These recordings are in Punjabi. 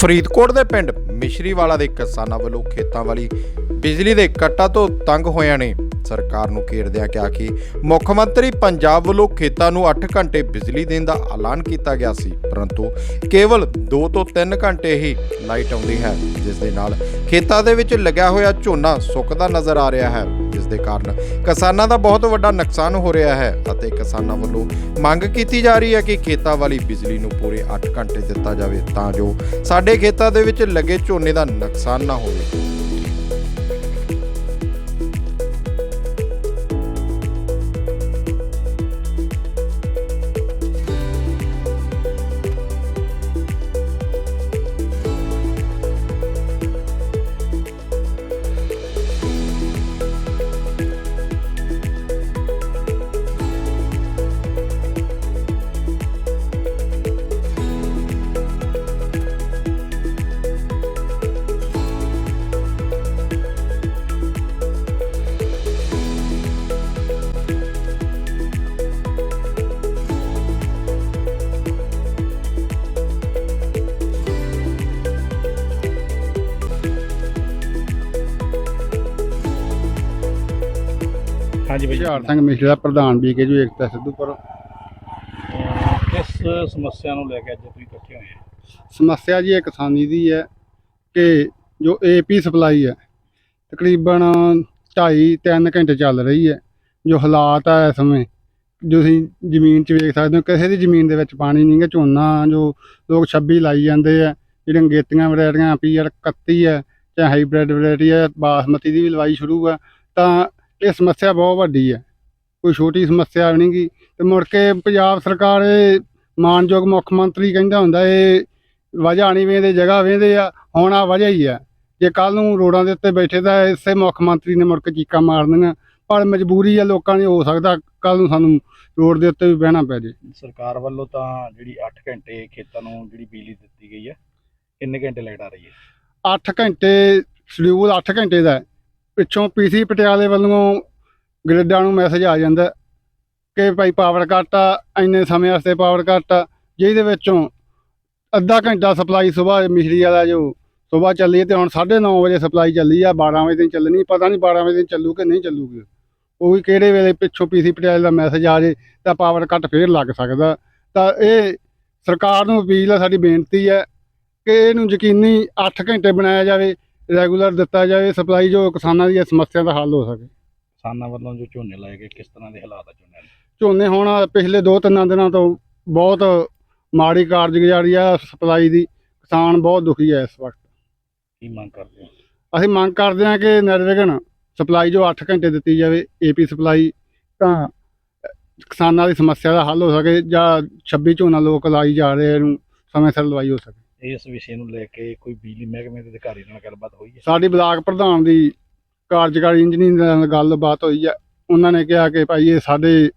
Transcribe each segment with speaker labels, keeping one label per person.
Speaker 1: ਫਰੀਦਕੋਟ ਦੇ ਪਿੰਡ ਮਿਸ਼ਰੀਵਾਲਾ ਦੇ ਕਿਸਾਨਾਂ ਵੱਲੋਂ ਖੇਤਾਂ ਵਾਲੀ ਬਿਜਲੀ ਦੇ ਕੱਟਾਂ ਤੋਂ ਤੰਗ ਹੋਇਆਂ ਨੇ। ਸਰਕਾਰ ਨੂੰ ਘੇਰਦਿਆਂ ਕਿਹਾ ਕਿ ਮੁੱਖ ਮੰਤਰੀ ਪੰਜਾਬ ਵੱਲੋਂ ਖੇਤਾਂ ਨੂੰ 8 ਘੰਟੇ ਬਿਜਲੀ ਦੇਣ ਦਾ ਐਲਾਨ ਕੀਤਾ ਗਿਆ ਸੀ, ਪਰੰਤੂ ਕੇਵਲ 2 ਤੋਂ 3 ਘੰਟੇ ਹੀ ਲਾਈਟ ਆਉਂਦੀ ਹੈ, ਜਿਸ ਦੇ ਨਾਲ ਖੇਤਾਂ ਦੇ ਵਿੱਚ ਲੱਗਿਆ ਹੋਇਆ ਝੋਨਾ ਸੁੱਕਦਾ ਨਜ਼ਰ ਆ ਰਿਹਾ ਹੈ। ਜਿਸ ਦੇ ਕਾਰਨ ਕਿਸਾਨਾਂ ਦਾ ਬਹੁਤ ਵੱਡਾ ਨੁਕਸਾਨ ਹੋ ਰਿਹਾ ਹੈ ਅਤੇ ਕਿਸਾਨਾਂ ਵੱਲੋਂ ਮੰਗ ਕੀਤੀ ਜਾ ਰਹੀ ਹੈ ਕਿ ਖੇਤਾਂ ਵਾਲੀ ਬਿਜਲੀ ਨੂੰ ਪੂਰੇ 8 ਘੰਟੇ ਦਿੱਤਾ ਜਾਵੇ ਤਾਂ ਜੋ ਸਾਡੇ ਖੇਤਾਂ ਦੇ ਵਿੱਚ ਲੱਗੇ ਝੋਨੇ ਦਾ ਨੁਕਸਾਨ ਨਾ ਹੋਵੇ।
Speaker 2: ਹਾਂਜੀ ਬਾਈ।
Speaker 3: ਹੁਸ਼ਿਆਰ ਸਿੰਘ ਮਿਸ਼ਰ ਦਾ ਪ੍ਰਧਾਨ ਵੀ ਕੇ ਜੋ ਏਕਤਾ ਸਿੱਧੂਪੁਰ
Speaker 2: ਅਹ ਕਿਸ ਸਮੱਸਿਆ ਨੂੰ ਲੈ ਕੇ ਅੱਜ ਤੁਸੀਂ ਇਕੱਠੇ ਹੋਏ
Speaker 3: ਸਮੱਸਿਆ ਜੀ ਇਹ ਕਿਸਾਨੀ ਦੀ ਹੈ ਕਿ ਜੋ ਏਪੀ ਸਪਲਾਈ ਹੈ ਤਕਰੀਬਨ 2.5 3 ਘੰਟੇ ਚੱਲ ਰਹੀ ਹੈ। ਜੋ ਹਾਲਾਤ ਆ ਇਸ ਸਮੇਂ ਜੋ ਤੁਸੀਂ ਜ਼ਮੀਨ 'ਚ ਵੇਖ ਸਕਦੇ ਹੋ ਕਿਸੇ ਦੀ ਜ਼ਮੀਨ ਦੇ ਵਿੱਚ ਪਾਣੀ ਨਹੀਂ ਗਾ ਝੋਨਾ ਜੋ ਲੋਕ 26 ਲਾਈ ਜਾਂਦੇ ਆ ਜਿਹੜੀਆਂ ਗੇਤੀਆਂ ਵੈਰਾਈਟੀਆਂ ਪੀਆਰ 31 ਹੈ ਚਾਹੇ ਹਾਈਬ੍ਰਿਡ ਵੈਰਾਈਟੀ ਹੈ ਬਾਸਮਤੀ ਦੀ ਵੀ ਲਵਾਈ ਸ਼ੁਰੂ ਆ ਤਾਂ ਇਹ ਸਮੱਸਿਆ ਬਹੁਤ ਵੱਡੀ ਹੈ। ਕੋਈ ਛੋਟੀ ਸਮੱਸਿਆ ਨਹੀਂ ਗੀ। ਤੇ ਮੁੜ ਕੇ ਪੰਜਾਬ ਸਰਕਾਰ ਇਹ ਮਾਨਯੋਗ ਮੁੱਖ ਮੰਤਰੀ ਕਹਿੰਦਾ ਹੁੰਦਾ ਇਹ ਵਜ੍ਹਾ ਨਹੀਂ ਵੇਂਦੇ ਜਗ੍ਹਾ ਵੇਂਦੇ ਆ ਹੁਣ ਆ ਵਜ੍ਹਾ ਹੀ ਆ। ਜੇ ਕੱਲ ਨੂੰ ਰੋਡਾਂ ਦੇ ਉੱਤੇ ਬੈਠੇ ਤਾਂ ਇਸੇ ਮੁੱਖ ਮੰਤਰੀ ਨੇ ਮੁੜ ਕੇ ਚੀਕਾਂ ਮਾਰਨੀਆਂ। ਪਰ ਮਜਬੂਰੀ ਆ ਲੋਕਾਂ ਦੀ ਹੋ ਸਕਦਾ ਕੱਲ ਨੂੰ ਸਾਨੂੰ ਰੋਡ ਦੇ ਉੱਤੇ ਵੀ ਬਹਿਣਾ ਪੈ ਜੇ।
Speaker 2: ਸਰਕਾਰ ਵੱਲੋਂ ਤਾਂ ਜਿਹੜੀ 8 ਘੰਟੇ ਖੇਤਾਂ ਨੂੰ ਜਿਹੜੀ ਬਿਜਲੀ ਦਿੱਤੀ ਗਈ ਹੈ ਕਿੰਨੇ ਘੰਟੇ ਲਾਈਟ ਆ ਰਹੀ ਹੈ?
Speaker 3: 8 ਘੰਟੇ ਸ਼ਡਿਊਲ 8 ਘੰਟੇ ਦਾ ਹੈ। ਪਿੱਛੋਂ ਪੀਸੀ ਪਟਿਆਲੇ ਵੱਲੋਂ ਗ੍ਰਿਡਾਂ ਨੂੰ ਮੈਸੇਜ ਆ ਜਾਂਦਾ ਕਿ ਭਾਈ ਪਾਵਰ ਕੱਟ ਆ, ਇੰਨੇ ਸਮੇਂ ਵਾਸਤੇ ਪਾਵਰ ਕੱਟ ਆ, ਜਿਹਦੇ ਵਿੱਚੋਂ ਅੱਧਾ ਘੰਟਾ ਸਪਲਾਈ ਸਵੇਰ ਮਿਸ਼ਰੀ ਵਾਲਾ ਜੋ ਸਵੇਰ ਚੱਲੀ ਹੈ ਤੇ ਹੁਣ 9:30 ਵਜੇ ਸਪਲਾਈ ਚੱਲੀ ਆ 12 ਵਜੇ ਤੱਕ ਚੱਲਣੀ, ਪਤਾ ਨਹੀਂ 12 ਵਜੇ ਤੱਕ ਚੱਲੂ ਕਿ ਨਹੀਂ ਚੱਲੂਗੀ ਉਹ ਵੀ ਕਿਹੜੇ ਵੇਲੇ ਪਿੱਛੋਂ ਪੀਸੀ ਪਟਿਆਲੇ ਦਾ ਮੈਸੇਜ ਆ ਜੇ ਤਾਂ ਪਾਵਰ ਕੱਟ ਫੇਰ ਲੱਗ ਸਕਦਾ। ਤਾਂ ਇਹ ਸਰਕਾਰ ਨੂੰ ਅਪੀਲ ਆ, ਸਾਡੀ ਬੇਨਤੀ ਹੈ ਕਿ ਇਹਨੂੰ ਯਕੀਨੀ 8 ਘੰਟੇ ਬਣਾਇਆ ਜਾਵੇ ਰੈਗੂਲਰ ਦਿੱਤਾ ਜਾਵੇ ਸਪਲਾਈ ਜੋ ਕਿਸਾਨਾਂ ਦੀਆਂ ਸਮੱਸਿਆ ਦਾ ਹੱਲ ਹੋ ਸਕੇ।
Speaker 2: ਕਿਸਾਨਾਂ ਵੱਲੋਂ ਜੋ ਝੋਨੇ ਲਾਏ ਗਏ ਕਿਸ ਤਰ੍ਹਾਂ ਦੇ ਹਾਲਾਤ ਆ ਝੋਨੇ ਦੇ?
Speaker 3: ਝੋਨੇ ਹੁਣ ਪਿਛਲੇ 2-3 ਦਿਨਾਂ ਤੋਂ ਬਹੁਤ ਮਾੜੀ ਕਾਰਜਗੁਜ਼ਾਰੀ ਆ ਸਪਲਾਈ ਦੀ। ਕਿਸਾਨ ਬਹੁਤ ਦੁਖੀ ਹੈ ਇਸ ਵਕਤ।
Speaker 2: ਕੀ ਮੰਗ ਕਰਦੇ ਹੋ?
Speaker 3: ਅਸੀਂ ਮੰਗ ਕਰਦੇ ਹਾਂ ਕਿ ਨਿਰਵਿਘਨ ਸਪਲਾਈ ਜੋ 8 ਘੰਟੇ ਦਿੱਤੀ ਜਾਵੇ ਏਪੀ ਸਪਲਾਈ ਤਾਂ ਕਿਸਾਨਾਂ ਦੀ ਸਮੱਸਿਆ ਦਾ ਹੱਲ ਹੋ ਸਕੇ ਜਾਂ 26 ਝੋਨਾ ਲੋਕ ਲਾਈ ਜਾ ਰਹੇ ਇਹਨੂੰ ਸਮੇਂ ਸਿਰ ਲਵਾਈ ਹੋ ਸਕੇ।
Speaker 2: ਇਸ ਵਿਸ਼ੇ ਨੂੰ ਲੈ ਕੇ ਕੋਈ ਬਿਜਲੀ ਮਹਿਕਮੇ ਦੇ ਅਧਿਕਾਰੀ ਨਾਲ ਗੱਲਬਾਤ ਹੋਈ ਹੈ?
Speaker 3: ਸਾਡੀ ਬਲਾਕ ਪ੍ਰਧਾਨ ਦੀ ਕਾਰਜਕਾਰੀ ਇੰਜੀਨੀਅਰ ਨਾਲ ਗੱਲਬਾਤ ਹੋਈ ਹੈ। ਉਹਨਾਂ ਨੇ ਕਿਹਾ ਕਿ ਭਾਈ ਇਹ ਸਾਡੇ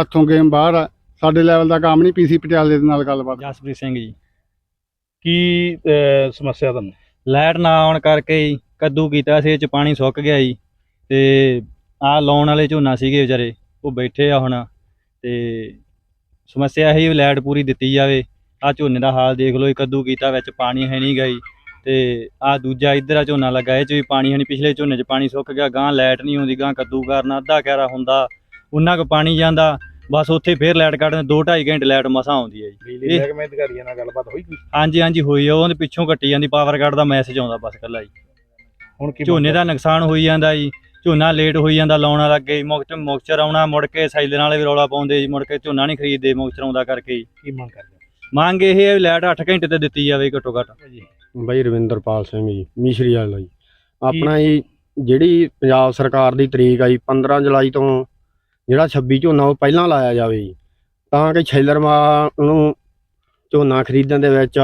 Speaker 3: ਹੱਥੋਂ ਗੇਮ ਬਾਹਰ ਆ। ਸਾਡੇ ਲੈਵਲ ਦਾ ਕੰਮ ਨਹੀਂ ਪੀਸੀ ਪਟਿਆਲੇ ਦੇ ਨਾਲ ਗੱਲਬਾਤ।
Speaker 4: ਜਸਪ੍ਰੀਤ ਸਿੰਘ ਜੀ।
Speaker 2: ਕੀ ਅਹ, ਸਮੱਸਿਆ ਤੁਹਾਨੂੰ?
Speaker 4: ਲਾਈਟ ਨਾ ਆਉਣ ਕਰਕੇ ਹੀ ਕੱਦੂ ਕੀਤਾ ਸੀ ਇਹ ਚ ਪਾਣੀ ਸੁੱਕ ਗਿਆ ਜੀ। ਤੇ ਆ ਲਾਉਣ ਵਾਲੇ ਝੋਨਾ ਸੀਗੇ ਵਿਚਾਰੇ ਉਹ ਬੈਠੇ ਆ ਹੁਣ। ਤੇ ਸਮੱਸਿਆ ਇਹ ਲਾਈਟ ਪੂਰੀ ਦਿੱਤੀ ਜਾਵੇ। ਆ ਝੋਨੇ ਦਾ ਹਾਲ ਦੇਖ ਲਓ ਇਹ ਕੱਦੂ ਕੀਤਾ ਵਿੱਚ ਪਾਣੀ ਹੈ ਨਹੀਂ ਗਈ। ਤੇ ਆ ਦੂਜਾ ਇੱਧਰ ਆ ਝੋਨਾ ਲੱਗਾ ਇਹ ਚ ਵੀ ਪਾਣੀ ਹੈ ਨਹੀਂ। ਪਿਛਲੇ ਝੋਨੇ ਚ ਪਾਣੀ ਸੁੱਕ ਗਿਆ ਗਾਂ ਲਾਈਟ ਨਹੀਂ ਆਉਂਦੀ ਗਾਂ ਕੱਦੂ ਕਰਨਾ ਅੱਧਾ ਕਹਿਰਾ ਹੁੰਦਾ ਉਹਨਾਂ ਕੁ ਪਾਣੀ ਜਾਂਦਾ ਬਸ ਉੱਥੇ ਫੇਰ ਲਾਈਟ ਕੱਢਦੇ 2.5 ਘੰਟੇ ਲਾਈਟ ਮਸਾਂ ਆਉਂਦੀ ਹੈ ਜੀ।
Speaker 2: ਬਿਜਲੀ ਮਹਿਕਮੇ ਅਧਿਕਾਰੀਆਂ ਨਾਲ ਗੱਲਬਾਤ ਹੋਈ ਕੋਈ?
Speaker 4: ਹਾਂਜੀ ਹਾਂਜੀ ਹੋਈ ਆ ਉਹਦੇ ਪਿੱਛੋਂ ਕੱਟੀ ਜਾਂਦੀ ਪਾਵਰ ਕੱਟ ਦਾ ਮੈਸੇਜ ਆਉਂਦਾ ਬਸ ਕੱਲਾ ਜੀ।
Speaker 2: ਹੁਣ ਕੀ
Speaker 4: ਝੋਨੇ ਦਾ ਨੁਕਸਾਨ ਹੋਈ ਜਾਂਦਾ ਜੀ ਝੋਨਾ ਲੇਟ ਹੋਈ ਜਾਂਦਾ ਲਾਉਣ ਲੱਗੇ ਮੁਕਤ ਮੁਕਚਰ ਆਉਣਾ ਮੁੜ ਕੇ ਸਾਈਲਰ ਵਾਲੇ ਵੀ ਰੌਲਾ ਪਾਉਂਦੇ ਜੀ ਮੁੜ ਕੇ ਝੋਨਾ ਨਹੀਂ ਖਰੀਦਦੇ ਮੁਕਚਰ ਆਉਂਦਾ ਕਰਕੇ
Speaker 2: ਕੀ ਮੰਗ ਕਰਦੇ
Speaker 4: ਮੰਗ ਇਹ ਹੈ ਵੀ ਲਾਈਟ 8 ਘੰਟੇ ਤੇ ਦਿੱਤੀ ਜਾਵੇ ਘੱਟੋ ਘੱਟ।
Speaker 5: ਬਾਈ ਰਵਿੰਦਰਪਾਲ ਸਿੰਘ ਜੀ ਮਿਸ਼ਰੀ ਵਾਲਾ ਜੀ। ਆਪਣਾ ਜੀ ਜਿਹੜੀ ਪੰਜਾਬ ਸਰਕਾਰ ਦੀ ਤਰੀਕ ਆਈ 15 ਜੁਲਾਈ ਤੋਂ ਜਿਹੜਾ 26 ਝੋਨਾ ਉਹ ਪਹਿਲਾਂ ਲਾਇਆ ਜਾਵੇ ਜੀ। ਤਾਂ ਕਿ ਛੈਲਰਮਾ ਨੂੰ ਝੋਨਾ ਖਰੀਦਣ ਦੇ ਵਿੱਚ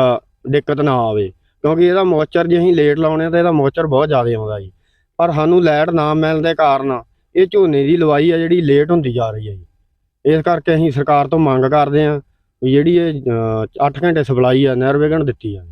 Speaker 5: ਦਿੱਕਤ ਨਾ ਆਵੇ। ਕਿਉਂਕਿ ਇਹਦਾ ਮੋਇਸਚਰ ਜੇ ਅਸੀਂ ਲੇਟ ਲਾਉਣੇ ਤਾਂ ਇਹਦਾ ਮੋਇਸਚਰ ਬਹੁਤ ਜ਼ਿਆਦਾ ਆਉਂਦਾ ਜੀ। ਪਰ ਸਾਨੂੰ ਲਾਈਟ ਨਾ ਮਿਲਣ ਦੇ ਕਾਰਨ ਇਹ ਝੋਨੇ ਦੀ ਲਵਾਈ ਆ ਜਿਹੜੀ ਲੇਟ ਹੁੰਦੀ ਜਾ ਰਹੀ ਹੈ ਜੀ। ਇਸ ਕਰਕੇ ਅਸੀਂ ਸਰਕਾਰ ਤੋਂ ਮੰਗ ਕਰਦੇ ਹਾਂ ਵੀ ਜਿਹੜੀ ਇਹ 8 ਘੰਟੇ ਸਪਲਾਈ ਆ ਨਿਰਵਿਘਨ ਦਿੱਤੀ ਆ।